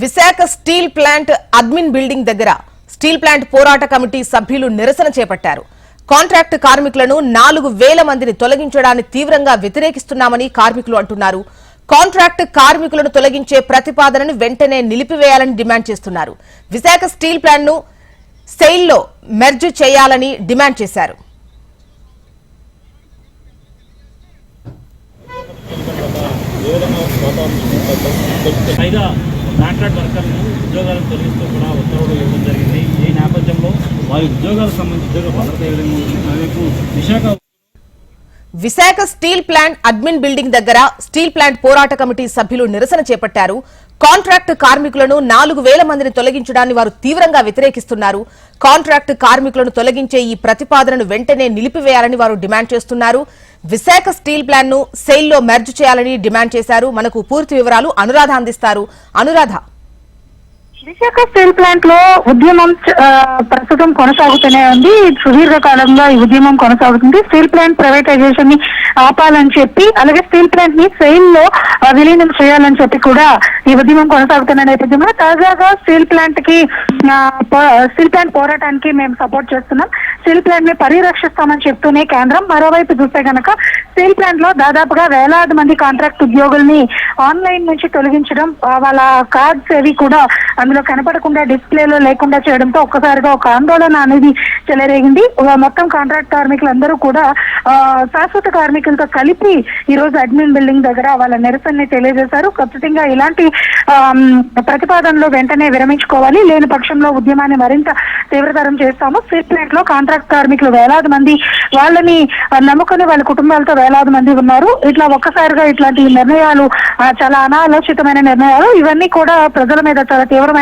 Visakha steel plant admin building దగ్గర steel plant పోరాట committee సభ్యులు నిరసన చేపట్టారు. కాంట్రాక్ట్ కార్మికులను నాలుగు వేల మందిని తొలగించడాన్ని తీవ్రంగా వ్యతిరేకిస్తున్నామని కార్మికులు అంటున్నారు. కాంట్రాక్ట్ కార్మికులను తొలగించే ప్రతిపాదనను వెంటనే నిలిపివేయాలని డిమాండ్ చేస్తున్నారు. విశాఖ స్టీల్ ప్లాంట్ను సెయిల్లో మెర్జ్ చేయాలని డిమాండ్ చేశారు. పైగా కాంట్రాక్ట్ వర్కర్లను ఉద్యోగాలకు తొలగిస్తూ కూడా ఉత్తర్వులు ఇవ్వడం జరిగింది. ఈ నేపథ్యంలో వారి ఉద్యోగాలకు సంబంధించి ఉద్యోగ భద్రత మరోవైపు Visakha Visakha steel plant admin building దగ్గర స్టీల్ ప్లాంట్ పోరాట కమిటీ సభ్యులు నిరసన చేపట్టారు. కాంట్రాక్ట్ కార్మికులను నాలుగు వేల మందిని తొలగించడాన్ని వారు తీవ్రంగా వ్యతిరేకిస్తున్నారు. కాంట్రాక్ట్ కార్మికులను తొలగించే ఈ ప్రతిపాదనను వెంటనే నిలిపివేయాలని వారు డిమాండ్ చేస్తున్నారు. విశాఖ స్టీల్ ప్లాంట్ను సెయిల్లో మెర్జ్ చేయాలని డిమాండ్ చేశారు. మనకు పూర్తి వివరాలు అనురాధ అందిస్తారు. అనురాధ విశాఖ స్టీల్ ప్లాంట్లో ఉద్యమం ప్రస్తుతం కొనసాగుతూనే ఉంది. సుదీర్ఘ కాలంలో ఈ ఉద్యమం కొనసాగుతుంది. స్టీల్ ప్లాంట్ ప్రైవేటైజేషన్ని ఆపాలని చెప్పి అలాగే స్టీల్ ప్లాంట్ని సెయిల్లో విలీనం చేయాలని చెప్పి కూడా ఈ ఉద్యమం కొనసాగుతున్న నేపథ్యంలో తాజాగా స్టీల్ ప్లాంట్కి స్టీల్ ప్లాంట్ పోరాటానికి మేము సపోర్ట్ చేస్తున్నాం. స్టీల్ ప్లాంట్ని పరిరక్షిస్తామని చెప్తూనే కేంద్రం. మరోవైపు చూస్తే గనక స్టీల్ ప్లాంట్లో దాదాపుగా వేలాది మంది కాంట్రాక్ట్ ఉద్యోగుల్ని ఆన్లైన్ నుంచి తొలగించడం వాళ్ళ కార్డ్స్ అవి కూడా అందులో కనపడకుండా డిస్ప్లేలో లేకుండా చేయడంతో ఒక్కసారిగా ఒక ఆందోళన అనేది చెలరేగింది. మొత్తం కాంట్రాక్ట్ కార్మికులందరూ కూడా శాశ్వత కార్మికులతో కలిపి ఈ రోజు అడ్మిన్ బిల్డింగ్ దగ్గర వాళ్ళ నిరసనని తెలియజేశారు. ఖచ్చితంగా ఇలాంటి ప్రతిపాదనలు వెంటనే విరమించుకోవాలి. లేని పక్షంలో ఉద్యమాన్ని మరింత తీవ్రతరం చేస్తాము. స్టీల్లో కాంట్రాక్ట్ కార్మికులు వేలాది మంది వాళ్ళని నమ్ముకుని వాళ్ళ కుటుంబాలతో వేలాది మంది ఉన్నారు. ఇట్లా ఒక్కసారిగా ఇట్లాంటి నిర్ణయాలు చాలా అనాలోచితమైన నిర్ణయాలు. ఇవన్నీ కూడా ప్రజల మీద చాలా తీవ్రమైన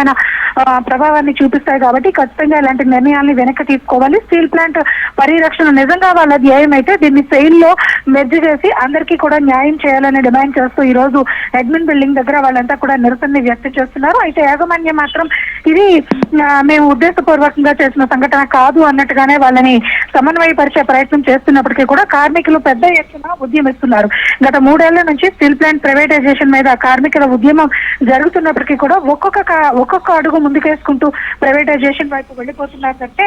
ఆ, ప్రభావాన్ని చూపిస్తాయి కాబట్టి ఖచ్చితంగా ఇలాంటి నిర్ణయాల్ని వెనక్కి తీసుకోవాలి. స్టీల్ ప్లాంట్ పరిరక్షణ నిజంగా వాళ్ళ ధ్యేయం అయితే దీన్ని సెయిల్లో మెర్జ్ చేసి అందరికీ కూడా న్యాయం చేయాలని డిమాండ్ చేస్తూ ఈ రోజు అడ్మిన్ బిల్డింగ్ దగ్గర వాళ్ళంతా కూడా నిరసనని వ్యక్తం చేస్తున్నారు. అయితే యాజమాన్యం మాత్రం ఇది మేము ఉద్దేశపూర్వకంగా చేసిన సంఘటన కాదు అన్నట్టుగానే వాళ్ళని సమన్వయపరిచే ప్రయత్నం చేస్తున్నప్పటికీ కూడా కార్మికులు పెద్ద ఎత్తున ఉద్యమిస్తున్నారు. గత మూడేళ్ళ నుంచి స్టీల్ ప్లాంట్ ప్రైవేటైజేషన్ మీద కార్మికుల ఉద్యమం జరుగుతున్నప్పటికీ కూడా ఒక్కొక్క ఒక్కొక్క అడుగు ముందుకేసుకుంటూ ప్రైవేటైజేషన్ వైపు వెళ్ళిపోతున్నారంటే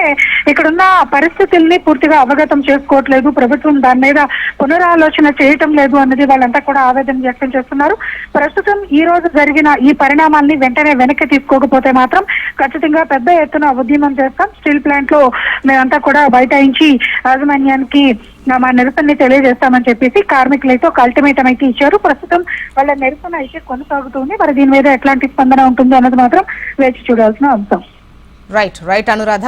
ఇక్కడున్న పరిస్థితుల్ని పూర్తిగా అవగతం చేసుకోవట్లేదు. ప్రభుత్వం దాని మీద పునరాలోచన చేయటం లేదు అన్నది వాళ్ళంతా కూడా ఆవేదన వ్యక్తం చేస్తున్నారు. ప్రస్తుతం ఈ రోజు జరిగిన ఈ పరిణామాల్ని వెంటనే వెనక్కి తీసుకోకపోతే మాత్రం ఖచ్చితంగా పెద్ద ఎత్తున ఉద్యమం చేస్తాం. స్టీల్ ప్లాంట్లో మేమంతా కూడా బైఠాయించి యాజమాన్యానికి మా నిరసనని తెలియజేస్తామని చెప్పేసి కార్మికులు అయితే ఒక అల్టిమేటం అయితే ఇచ్చారు. ప్రస్తుతం వాళ్ళ నిరసన అయితే కొనసాగుతుంది మరి దీని మీద ఎట్లాంటి స్పందన ఉంటుంది అన్నది మాత్రం వేచి చూడాల్సిన అంశం. Right right Anuradha